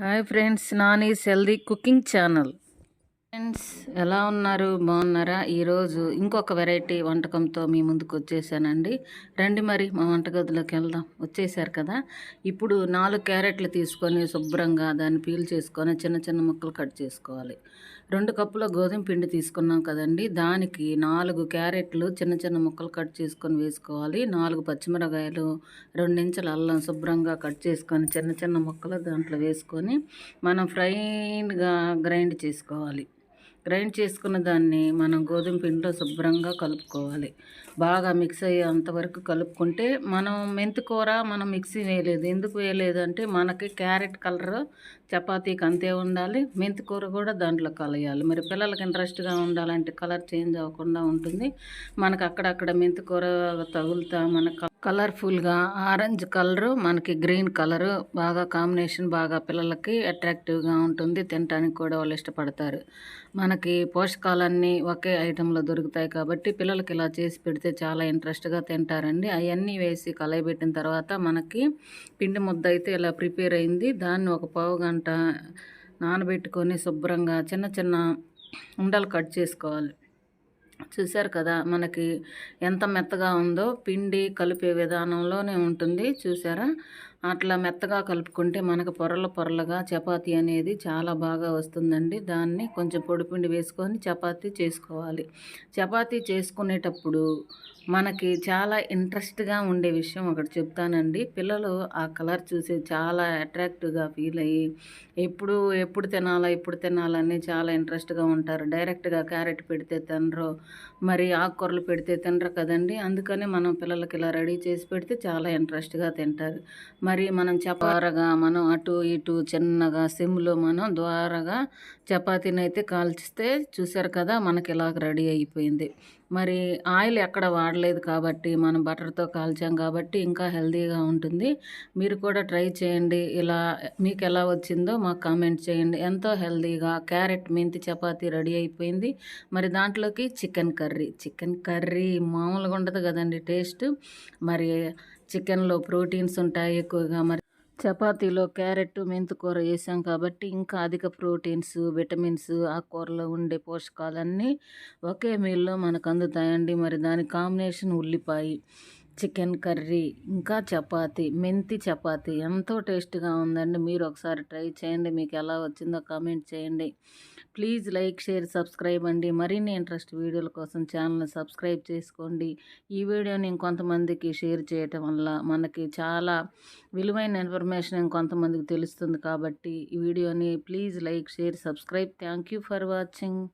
Hi friends Nani's healthy cooking channel. Friends ఎలా ఉన్నారు? బాగున్నారా? ఈరోజు ఇంకొక వెరైటీ వంటకంతో మీ ముందుకు వచ్చేసానండి. రండి మరి మా వంటగదిలోకి వెళ్దాం. వచ్చేసారు కదా? ఇప్పుడు నాలుగు క్యారెట్లు తీసుకొని శుభ్రంగా దాన్ని పీల్ చేసుకొని చిన్న చిన్న ముక్కలు కట్ చేసుకోవాలి. రెండు కప్పుల గోధుమ పిండి తీసుకున్నాం కదండి. దానికి నాలుగు క్యారెట్లు చిన్న చిన్న ముక్కలు కట్ చేసుకొని వేసుకోవాలి. నాలుగు పచ్చిమిరకాయలు రెండించుల అల్లం శుభ్రంగా కట్ చేసుకొని చిన్న చిన్న ముక్కలు దాంట్లో వేసుకొని మనం ఫ్రైన్గా గ్రైండ్ చేసుకోవాలి. గ్రైండ్ చేసుకున్న దాన్ని మనం గోధుమ పిండిలో శుభ్రంగా కలుపుకోవాలి. బాగా మిక్స్ అయ్యే అంతవరకు కలుపుకుంటే మనం మెంతి కూర మనం మిక్సీ వేయలేదు. ఎందుకు వేయలేదు అంటే మనకి క్యారెట్ కలర్ చపాతీకి అంతే ఉండాలి. మెంతి కూర కూడా దాంట్లో కలయాలి. మరి పిల్లలకి ఇంట్రెస్ట్గా ఉండాలంటే కలర్ చేంజ్ అవ్వకుండా ఉంటుంది. మనకు అక్కడక్కడ మెంతికూర తగులుతా మనకు కలర్ఫుల్గా ఆరెంజ్ కలరు మనకి గ్రీన్ కలరు బాగా కాంబినేషన్ బాగా పిల్లలకి అట్రాక్టివ్గా ఉంటుంది తినడానికి కూడా వాళ్ళు ఇష్టపడతారు. మనకి పోషకాలన్నీ ఒకే ఐటెంలో దొరుకుతాయి కాబట్టి పిల్లలకి ఇలా చేసి పెడితే చాలా ఇంట్రెస్ట్గా తింటారండి. అవన్నీ వేసి కలయబెట్టిన తర్వాత మనకి పిండి ముద్ద అయితే ఇలా ప్రిపేర్ అయింది. దాన్ని ఒక పావు గంట నానబెట్టుకొని శుభ్రంగా చిన్న చిన్న ఉండలు కట్ చేసుకోవాలి. చూశారు కదా మనకి ఎంత మెత్తగా ఉందో పిండి కలిపే విధానంలోనే ఉంటుంది చూసారా అట్లా మెత్తగా కలుపుకుంటే మనకు పొరల పొరలుగా చపాతీ అనేది చాలా బాగా వస్తుందండి. దాన్ని కొంచెం పొడిపిండి వేసుకొని చపాతీ చేసుకోవాలి. చపాతీ చేసుకునేటప్పుడు మనకి చాలా ఇంట్రెస్ట్గా ఉండే విషయం ఒకటి చెప్తానండి. పిల్లలు ఆ కలర్ చూసి చాలా అట్రాక్టివ్గా ఫీల్ అయ్యి ఎప్పుడు ఎప్పుడు తినాలా ఎప్పుడు తినాలని చాలా ఇంట్రెస్ట్గా ఉంటారు. డైరెక్ట్గా క్యారెట్ పెడితే తినరు మరి ఆకుకూరలు పెడితే తినరు కదండి. అందుకని మనం పిల్లలకి ఇలా రెడీ చేసి పెడితే చాలా ఇంట్రెస్ట్గా తింటారు. మరి మనం చపారగా మనం అటు ఇటు చిన్నగా సిమ్లో మనం ద్వారగా చపాతీని అయితే కాల్చిస్తే చూసారు కదా మనకి ఇలాగ రెడీ అయిపోయింది. మరి ఆయిల్ ఎక్కడ వాడలేదు కాబట్టి మనం బటర్తో కాల్చాం కాబట్టి ఇంకా హెల్తీగా ఉంటుంది. మీరు కూడా ట్రై చేయండి. ఇలా మీకు ఎలా వచ్చిందో మాకు కామెంట్ చేయండి. ఎంతో హెల్తీగా క్యారెట్ మెంతి చపాతీ రెడీ అయిపోయింది. మరి దాంట్లోకి చికెన్ కర్రీ. చికెన్ కర్రీ మామూలుగా ఉండదు కదండి టేస్ట్. మరి చికెన్లో ప్రోటీన్స్ ఉంటాయి ఎక్కువగా. మరి చపాతీలో క్యారెట్ మెంతికూర వేసాం కాబట్టి ఇంకా అధిక ప్రోటీన్స్ విటమిన్స్ ఆ కూరలో ఉండే పోషకాలన్నీ ఒకే మీల్లో మనకు అందుతాయండి. మరి దాని కాంబినేషన్ ఉల్లిపాయ చికెన్ కర్రీ ఇంకా చపాతి మెంతి చపాతి. ఎంతో టేస్ట్గా ఉందండి. మీరు ఒకసారి ట్రై చేయండి. మీకు ఎలా వచ్చిందో కామెంట్ చేయండి. ప్లీజ్ లైక్ షేర్ సబ్స్క్రైబ్ అండి. మరిన్ని ఇంట్రెస్ట్ వీడియోల కోసం ఛానల్ని సబ్స్క్రైబ్ చేసుకోండి. ఈ వీడియోని ఇంకొంతమందికి షేర్ చేయటం వల్ల మనకి చాలా విలువైన ఇన్ఫర్మేషన్ ఇంకొంతమందికి తెలుస్తుంది కాబట్టి ఈ వీడియోని please like share subscribe. Thank you for watching.